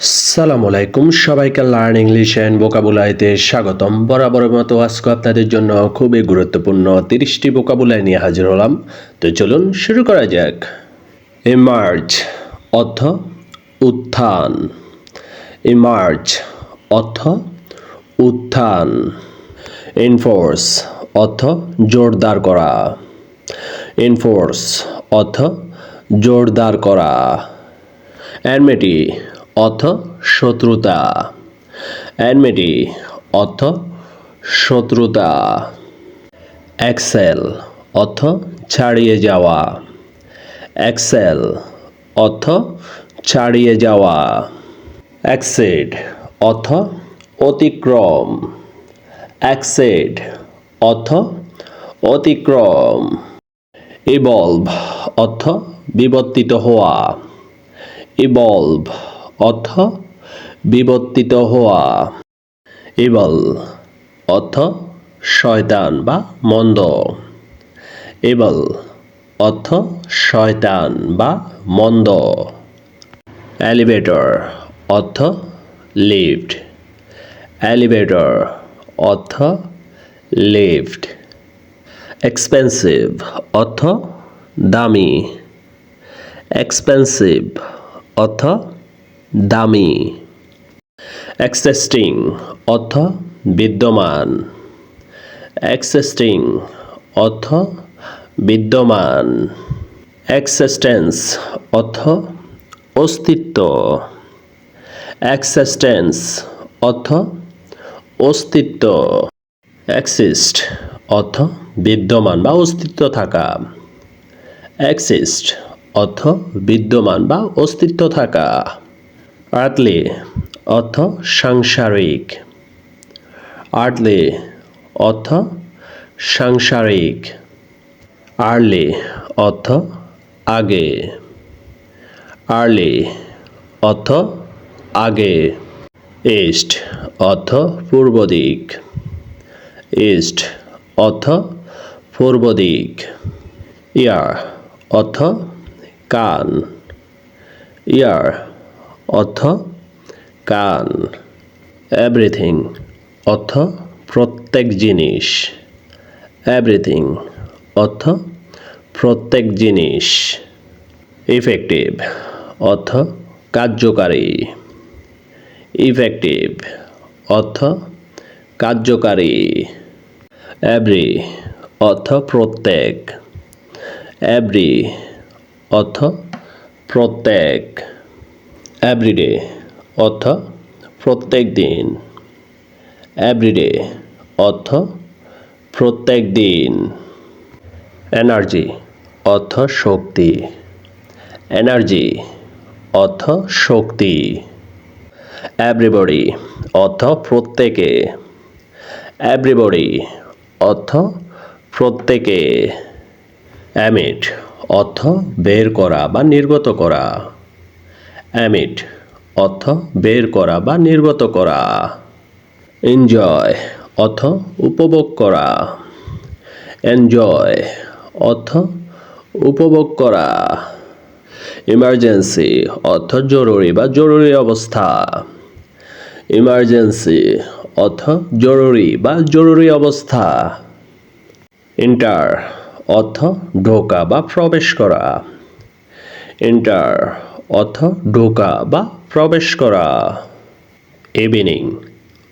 সালাম আলাইকুম। সবাইকে লার্ন ইংলিশ অ্যান্ড বোকাবুলাইতে স্বাগতম। বরাবরের মতো আজকে আপনাদের জন্য খুবই গুরুত্বপূর্ণ তিরিশটি বোকাবুলাই নিয়ে হাজির হলাম। তো চলুন শুরু করা যাক। ইমার্জ অর্থ উত্থান। ইমার্জ অর্থ উত্থান। ইনফোর্স অর্থ জোরদার করা। ইনফোর্স অর্থ জোরদার করা। অ্যানমেটি অর্থ শত্রুতা। অ্যানমেটি অর্থ শত্রুতা। এক্সেল অর্থ ছাড়িয়ে যাওয়া। এক্সেল অর্থ ছাড়িয়ে যাওয়া। অ্যাক্সেড অর্থ অতিক্রম। অ্যাক্সেড অর্থ অতিক্রম। ইভলভ অর্থ বিবর্তিত হওয়া। ইভলভ অর্থ বিবর্তিত হওয়া। ইবল অর্থ শয়তান বা মন্দ। ইবল অর্থ শয়তান বা মন্দ। এলিভেটর অর্থ লিফট। এলিভেটর অর্থ লিফট। এক্সপেন্সিভ অর্থ দামি। এক্সপেন্সিভ অর্থ দামি। এক্সিস্টিং অর্থ বিদ্যমান। এক্সিস্টিং অর্থ বিদ্যমান। এক্সিস্টেন্স অর্থ অস্তিত্ব। এক্সিস্টেন্স অর্থ অস্তিত্ব। এক্সিস্ট অর্থ বিদ্যমান বা অস্তিত্ব থাকা। এক্সিস্ট অর্থ বিদ্যমান বা অস্তিত্ব থাকা। আর্টলি অর্থ সাংসারিক। আর্টলি অর্থ সাংসারিক। আর্লি অর্থ আগে। আর্লি অর্থ আগে। ইস্ট অর্থ পূর্ব দিক। ইস্ট অর্থ পূর্ব দিক। ইয়ার অর্থ কান। ইয়ার অর্থ কান এভরিথিং অর্থ প্রত্যেক জিনিস। এভরিথিং অর্থ প্রত্যেক জিনিস। ইফেক্টিভ অর্থ কার্যকারী। ইফেক্টিভ অর্থ কার্যকারী। এভরি অর্থ প্রত্যেক। এভরি অর্থ প্রত্যেক। এভরিডে অর্থ প্রত্যেক দিন। এভরিডে অর্থ প্রত্যেক দিন। এনার্জি অর্থ শক্তি। এনার্জি অর্থ শক্তি। এভরিবডি অর্থ প্রত্যেকে। এভরিবডি অর্থ প্রত্যেকে। অ্যামিট অর্থ বের করা বা নির্গত করা। অ্যামিট অর্থ বের করা বা নির্গত করা। এনজয় অর্থ উপভোগ করা। এনজয় অর্থ উপভোগ করা। ইমার্জেন্সি অর্থ জরুরি বা জরুরি অবস্থা। ইমার্জেন্সি অর্থ জরুরি বা জরুরি অবস্থা। ইন্টার অর্থ ঢোকা বা প্রবেশ করা। ইন্টার অর্থ ঢোকা বা প্রবেশ করা। ইভিনিং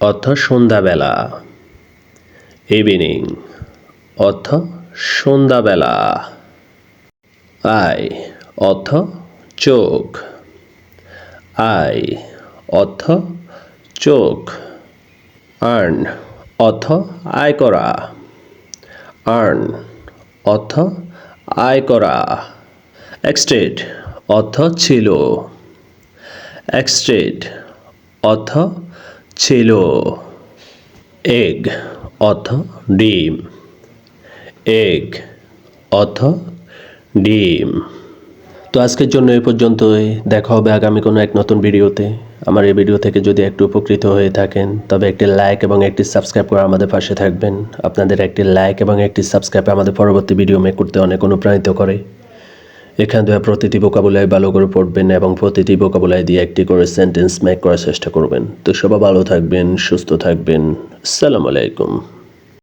অর্থ সন্ধ্যাবেলা। ইভিনিং অর্থ সন্ধ্যাবেলা। আই অর্থ চোখ। আই অর্থ চোখ। আর্ন অর্থ আয় করা। আর্ন অর্থ আয় করা। এক্সটেড অর্থ ছিল। এক্সটেড অর্থ ছিল। এগ অর্থ ডিম। এগ অর্থ ডিম। তো আজকের জন্য এই পর্যন্তই। দেখা হবে আগামী কোনো এক নতুন ভিডিওতে। আমার এই ভিডিও থেকে যদি একটু উপকৃত হয়ে থাকেন, তবে একটি লাইক এবং একটি সাবস্ক্রাইব করে আমাদের পাশে থাকবেন। আপনাদের একটি লাইক এবং একটি সাবস্ক্রাইব আমাদের পরবর্তী ভিডিও মেক করতে অনেক অনুপ্রাণিত করে। এখানে থেকে প্রতিটি বোকাবুলায় ভালো করে পড়বেন এবং প্রতিটি বোকাবুলায় দিয়ে একটি করে সেন্টেন্স মেক করার চেষ্টা করবেন। তো সবাই ভালো থাকবেন, সুস্থ থাকবেন। সালাম আলাইকুম।